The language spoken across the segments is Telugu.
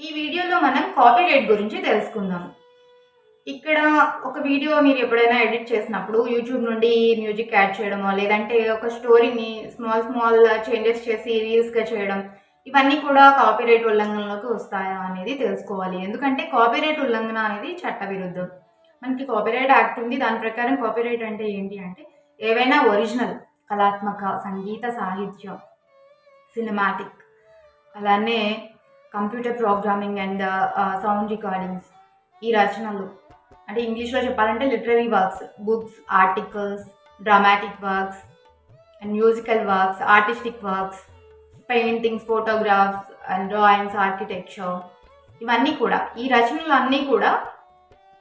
ఈ వీడియోలో మనం కాపీరైట్ గురించి తెలుసుకుందాం. ఇక్కడ ఒక వీడియో మీరు ఎప్పుడైనా ఎడిట్ చేసినప్పుడు యూట్యూబ్ నుండి మ్యూజిక్ యాడ్ చేయడమో లేదంటే ఒక స్టోరీని స్మాల్ స్మాల్ చేంజెస్ చేసి రీల్స్గా చేయడం ఇవన్నీ కూడా కాపీరైట్ ఉల్లంఘనలోకి వస్తాయా అనేది తెలుసుకోవాలి. ఎందుకంటే కాపీరైట్ ఉల్లంఘన అనేది చట్టవిరుద్ధం. మనకి కాపీరైట్ యాక్ట్ ఉంది. దాని ప్రకారం కాపీరైట్ అంటే ఏంటి అంటే ఏవైనా ఒరిజినల్ కళాత్మక సంగీత సాహిత్యం సినిమాటిక్ అలానే computer programming and sound recordings ఈ రచనలు. అంటే ఇంగ్లీష్లో చెప్పాలంటే literary works books articles dramatic works and musical works artistic works paintings photographs and drawings architecture ఇవన్నీ కూడా ఈ రచనలు అన్నీ కూడా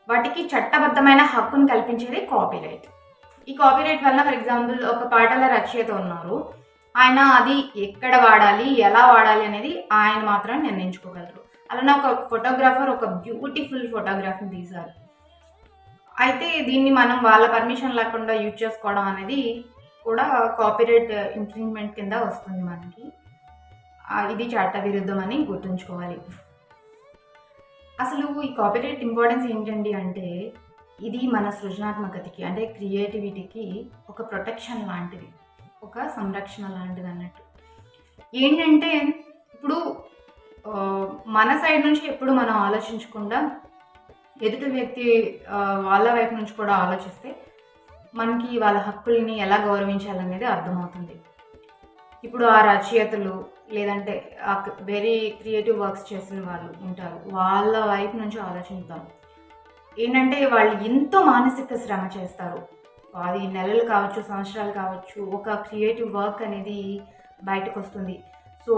వాటికి చట్టబద్ధమైన హక్కును కల్పించేది కాపీరైట్ ఈ కాపీరైట్ వల్ల ఫర్ ఎగ్జాంపుల్ ఒక పాటల రచయిత ఉన్నారు. ఆయన అది ఎక్కడ వాడాలి ఎలా వాడాలి అనేది ఆయన మాత్రం నిర్ణయించుకోగలరు. అలానే ఒక ఫోటోగ్రాఫర్ ఒక బ్యూటిఫుల్ ఫోటోగ్రాఫ్ని తీశారు. అయితే దీన్ని మనం వాళ్ళ పర్మిషన్ లేకుండా యూజ్ చేసుకోవడం అనేది కూడా కాపీరైట్ ఇన్ఫ్రింజ్మెంట్ కింద వస్తుంది మనకి. ఇది చట్ట విరుద్ధం అని గుర్తుంచుకోవాలి. అసలు ఈ కాపీరైట్ ఇంపార్టెన్స్ ఏంటండి అంటే ఇది మన సృజనాత్మకతకి అంటే క్రియేటివిటీకి ఒక ప్రొటెక్షన్ లాంటిది. ఒక సంరక్షణ లాంటిది అన్నట్టు. ఏంటంటే ఇప్పుడు మన సైడ్ నుంచి ఎప్పుడు మనం ఆలోచించకుండా ఎదుటి వ్యక్తి వాళ్ళ వైపు నుంచి కూడా ఆలోచిస్తే మనకి వాళ్ళ హక్కుల్ని ఎలా గౌరవించాలనేది అర్థమవుతుంది. ఇప్పుడు ఆ రచయితలు లేదంటే వెరీ క్రియేటివ్ వర్క్స్ చేసిన వాళ్ళు ఉంటారు. వాళ్ళ వైపు నుంచి ఆలోచిద్దాం. ఏంటంటే వాళ్ళు ఎంతో మానసిక శ్రమ చేస్తారు. అది నెలలు కావచ్చు సంవత్సరాలు కావచ్చు ఒక క్రియేటివ్ వర్క్ అనేది బయటకు వస్తుంది సో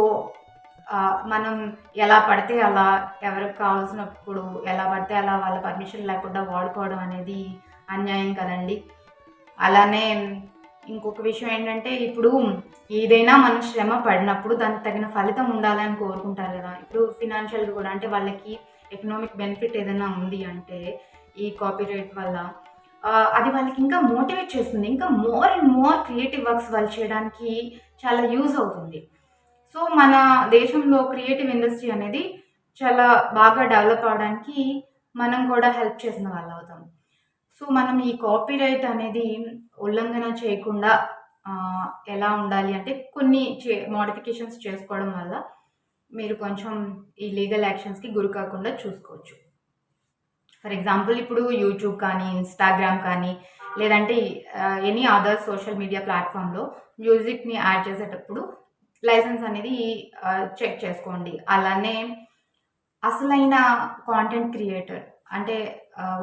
మనం ఎలా పడితే అలా ఎవరికి కావాల్సినప్పుడు ఎలా పడితే అలా వాళ్ళ పర్మిషన్ లేకుండా వాడుకోవడం అనేది అన్యాయం కదండి. అలానే ఇంకొక విషయం ఏంటంటే ఇప్పుడు ఏదైనా మనం శ్రమ పడినప్పుడు దానికి తగిన ఫలితం ఉండాలని కోరుకుంటారు కదా. ఇప్పుడు ఫినాన్షియల్గా కూడా అంటే వాళ్ళకి ఎకనామిక్ బెనిఫిట్ ఏదైనా ఉంది అంటే ఈ కాపీరైట్ వల్ల అది వాళ్ళకి ఇంకా మోటివేట్ చేస్తుంది. ఇంకా more and more creative works వాళ్ళు చేయడానికి చాలా యూజ్ అవుతుంది. సో మన దేశంలో క్రియేటివ్ ఇండస్ట్రీ అనేది చాలా బాగా డెవలప్ అవడానికి మనం కూడా హెల్ప్ చేసిన వాళ్ళు అవుతాం. సో మనం ఈ కాపీరైట్ అనేది ఉల్లంఘన చేయకుండా ఎలా ఉండాలి అంటే కొన్ని చే మోడిఫికేషన్స్ చేసుకోవడం వల్ల మీరు కొంచెం ఈ లీగల్ యాక్షన్స్కి గురి కాకుండా చూసుకోవచ్చు. ఫర్ ఎగ్జాంపుల్ ఇప్పుడు యూట్యూబ్ కానీ ఇన్స్టాగ్రామ్ కానీ లేదంటే ఎనీ అదర్ సోషల్ మీడియా ప్లాట్ఫామ్లో మ్యూజిక్ని యాడ్ చేసేటప్పుడు లైసెన్స్ అనేది చెక్ చేసుకోండి. అలానే అసలైన కాంటెంట్ క్రియేటర్ అంటే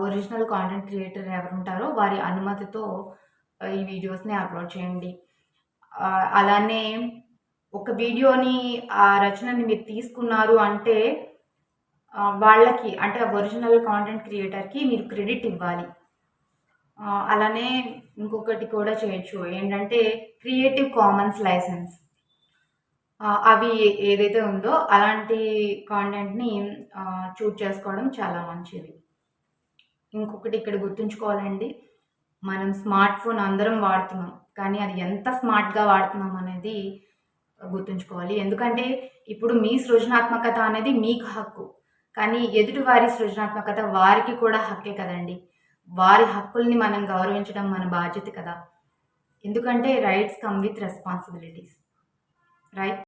ఒరిజినల్ కాంటెంట్ క్రియేటర్ ఎవరు ఉంటారో వారి అనుమతితో ఈ వీడియోస్ని అప్లోడ్ చేయండి. అలానే ఒక వీడియోని ఆ రచనని మీరు తీసుకున్నారు అంటే వాళ్ళకి అంటే ఒరిజినల్ కాంటెంట్ క్రియేటర్కి మీరు క్రెడిట్ ఇవ్వాలి. అలానే ఇంకొకటి కూడా చేయొచ్చు. ఏంటంటే క్రియేటివ్ కామన్స్ లైసెన్స్ అవి ఏదైతే ఉందో అలాంటి కాంటెంట్ని చూజ్ చేసుకోవడం చాలా మంచిది. ఇంకొకటి ఇక్కడ గుర్తుంచుకోవాలండి. మనం స్మార్ట్ ఫోన్ అందరం వాడుతున్నాం కానీ అది ఎంత స్మార్ట్గా వాడుతున్నాం అనేది గుర్తుంచుకోవాలి. ఎందుకంటే ఇప్పుడు మీ సృజనాత్మకత అనేది మీకు హక్కు. కానీ ఎదుటి వారి సృజనాత్మకత వారికి కూడా హక్కే కదండి. వారి హక్కుల్ని మనం గౌరవించడం మన బాధ్యత కదా. ఎందుకంటే rights come with responsibilities. Right?